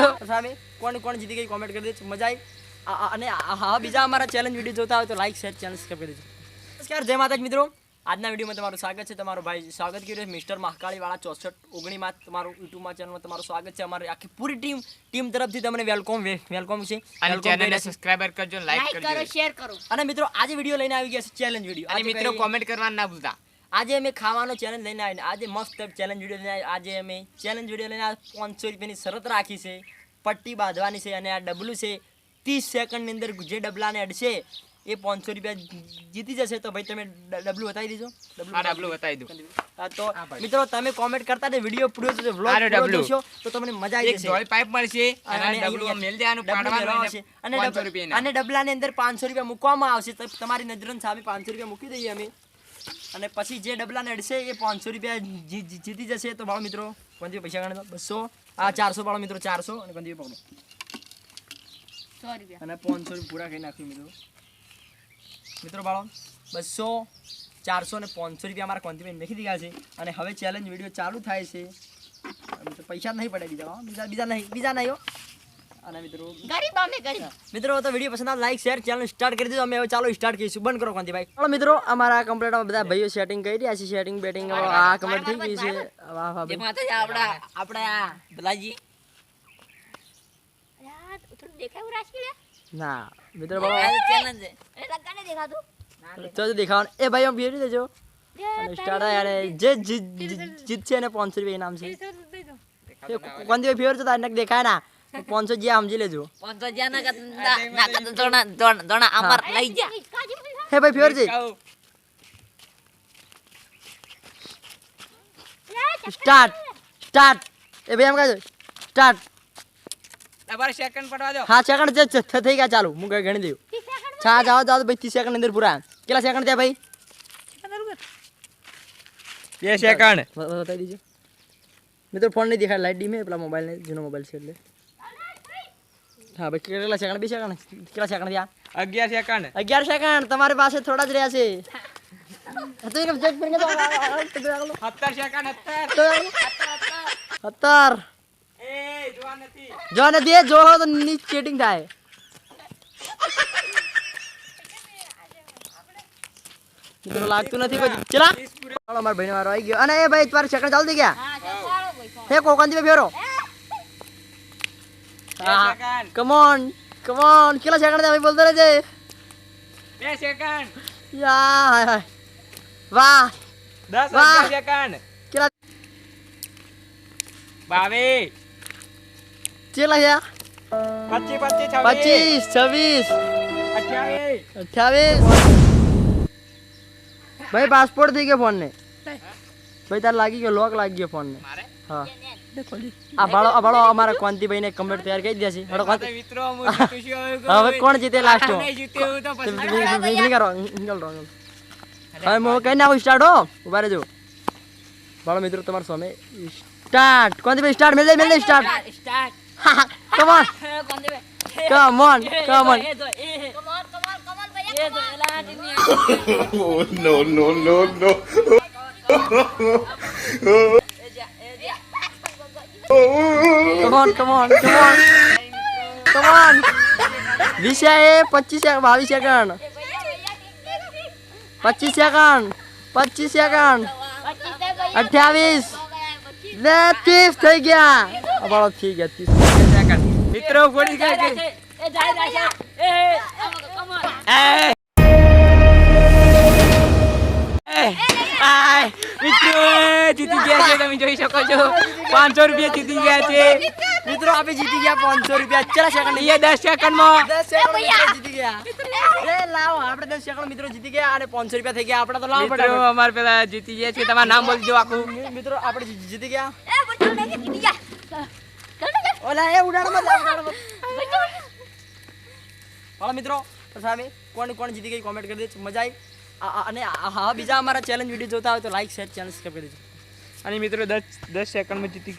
સામે કોણ કોણ જીતી ગઈ કોમેન્ટ કરી દેજો. મજા આવી. અને હા બીજા અમારા ચેલેન્જ વીડિયો જોતા હોય તો લાઈક શેર ચેનલ સબસ્ક્રાઈબ કરી દેજો. નમસ્કાર જય માતાજી મિત્રો. આજના વિડીયોમાં તમારું સ્વાગત છે. તમારો ભાઈ સ્વાગત કર્યું છે. મિસ્ટર મહાકાળીવાળા ચોસઠ ઓગણીમાં તમારું યુટ્યુબમાં ચેનલમાં તમારું સ્વાગત છે. અમારી આખી પૂરી ટીમ ટીમ તરફથી તમને વેલકમ વેલકમ છે. અને ચેનલને સબસ્ક્રાઇબર કરજો લાઈક લાઈક કરો કરજો શેર કરો. અને મિત્રો આજે વીડિયો લઈને આવી ગયા છે ચેલેન્જ વીડિયો અને મિત્રો કોમેન્ટ કરવાનું ના ભૂલતા. આજે અમે ખાવાનો ચેલેન્જ લઈને આવીને આજે મસ્ત ચેલેન્જ વીડિયો લઈને આજે અમે ચેલેન્જ વીડિયો લઈને પાંચસો રૂપિયાની શરત રાખી છે પટ્ટી બાંધવાની છે અને આ ડબલું છે. ત્રીસ સેકન્ડની અંદર જે ડબલાને અડશે એ પાંચસો રૂપિયા જીતી જશે. તો ભાઈ તમે ડબલું બતાવી દીધો ડબલું બતાવી દઉં. તો મિત્રો તમે કોમેન્ટ કરતા વીડિયો પૂરો જોજો ડબલું. જોશો તો તમને મજા આવી જશે. પાઇપ મળશે અને અને ડબલું મેલ દેવાનું પાડવાનું છે. અને અને 500 ડબ- અને ડબલાની અંદર પાંચસો રૂપિયા મૂકવામાં આવશે. તો તમારી નજરન સામે પાંચસો રૂપિયા મૂકી દઈએ અમે. અને પછી જે ડબલા નડશે એ પાંચસો રૂપિયા જીતી જશે. તો બાળો મિત્રો કોણથી પૈસા ગણે બસો. આ ચારસો બાળો મિત્રો ચારસો. અને કોણથી પકડો અને પાંચસો રૂપિયા પૂરા કરી નાખ્યું મિત્રો. મિત્રો બાળો બસો ચારસો અને પાંચસો રૂપિયા અમારા કોન્તીભાઈ મેખી દીધા છે. અને હવે ચેલેન્જ વીડિયો ચાલુ થાય છે. પૈસા નહીં પડે બીજા હો. બીજા બીજા નહીં બીજા નહીં અને મિત્રો ગરીબ અમે ગરીબ મિત્રો તો વીડિયો પસંદ આવે લાઈક શેર ચેનલ સ્ટાર્ટ કરી દીધું. અમે હવે ચાલો સ્ટાર્ટ કરીશું. બંધ કરો કાંતિભાઈ. ચાલો મિત્રો અમારા કમ્પ્લીટ બધા ભાઈઓ સેટિંગ કરી રહ્યા છે સેટિંગ બેટિંગ આ કમ્પ્લેટ થઈ ગઈ છે. વાહ વાહ ભાઈ. માતા આપડા આપડા ના મિત્રો ચેલેન્જ છે. એ લગાને દેખાતું. તો દેખાવાનું. એ ભાઈ આમ ફેરવી દેજો. સ્ટાર્ટ યાર જે જીત જીત- જીતશે એને પાંચસો રૂપિયા ઇનામ છે. એ કોંતીભાઈ તો તારે દેખાય ના. પાંચસો જ્યાં સમજી લેજો પાંચસો જ્યાં ના ના ના દોણા દોણા દોણા અમાર લઈ જા. હે ભાઈ ફેર છે સ્ટાર્ટ સ્ટાર્ટ એ ભાઈ એમ કાજો સ્ટાર્ટ તમારે સેકન્ડ પડવા દો. હા સેકન્ડ જે છે, થઈ ગયા ચાલુ. હું કઈ ગણી દઉં. છા જાવ જાવ ભાઈ ત્રીસ સેકન્ડ અંદર પૂરા. કેટલા સેકન્ડ થયા ભાઈ? બે સેકન્ડ બતાવી દીજો. મિત્રો ફોન નહીં દેખાય લાઈટ ડીમે પેલા મોબાઈલ ને જૂનો મોબાઈલ છે એટલે. હા ભાઈ કેટલા સેકન્ડ બે સેકન્ડ કેટલા સેકન્ડ થયા અગિયાર સેકન્ડ અગિયાર સેકન્ડ તમારી પાસે થોડા જ રહ્યા છે સત્તર નથી જો જો તો નીચ ચેટિંગ થાય મિત્રો લાગતું નથી કોઈ ચલા ચાલો અમારા ભાઈને મારો આવી ગયો અને એ ભાઈ તમારે સેકન્ડ ચાલતી ગયા હે ફેરો બે હા second come on come on કેટલા સેકન્ડ ભાઈ બોલતો રહેજે. બે સેકન્ડ. યા હાય હાય. વાહ. દસ વાહ. સેકન્ડ. કેટલા? બાવીસ. કેટલા યા પચીસ પચીસ પચીસ છવ્વીસ. અઠ્યાવીસ. અઠ્યાવીસ. ભાઈ પાસપોર્ટ થઈ ગયો ફોન ને ભાઈ તાર લાગી ગયો લોક લાગી ગયો ફોન ને હા. આ ભાડો આ ભાડો અમારા કોંતીભાઈ ને કમેન્ટ તૈયાર કરી દીધા છે. હડો કોંતી મિત્રો હું હવે કોણ જીતે લાસ્ટ નહીં જીતે એવું તો પછી હવે હું કઈ નાખું સ્ટાર્ટ હો. ઊભા રહેજો. ભાડો મિત્રો તમારા સામે સ્ટાર્ટ કોંતીભાઈ સ્ટાર્ટ મેલે મેલે start start come on come on come on Oh no no no no! Come on come on come on come on વિષય એ પચીસ બાવીસ સેકન્ડ પચીસ સેકન્ડ પચીસ સેકન્ડ અઠ્યાવીસ બે ને ત્રીસ થઈ ગયા બાળો થઈ ગયા ત્રીસ સેકન્ડ મિત્રો ફોડી જાય જોઈ શકો છો. પાંચસો રૂપિયા જીતી ગયા છે. મિત્રો આપણે જીતી ગયા પાંચસો રૂપિયા. ચાર સેકન્ડ એ દસ સેકન્ડમાં. દસ સેકન્ડ જીતી ગયા. લાવો આપણે દસ સેકન્ડ મિત્રો જીતી ગયા અને પાંચસો રૂપિયા થઈ ગયા. આપણે તો લાવો પડે અમારે પેલા જીતી ગયા છે. તમારું નામ બોલજો આખું. મિત્રો આપણે જીતી ગયા. એ બચ્ચો ને ઓલા એ ઉડાડમાં હાલો મિત્રો તો સામે કોણ કોણ જીતી ગઈ? કોમેન્ટ કરી દેજો. મજા આવી. અને હા બીજા અમારા ચેલેન્જ વીડિયો જોતા હોય તો લાઈક શેર ચેનલ સબસ્ક્રાઈબ કરી દેજો. અને મિત્રો દસ દસ સેકન્ડમાં જીતી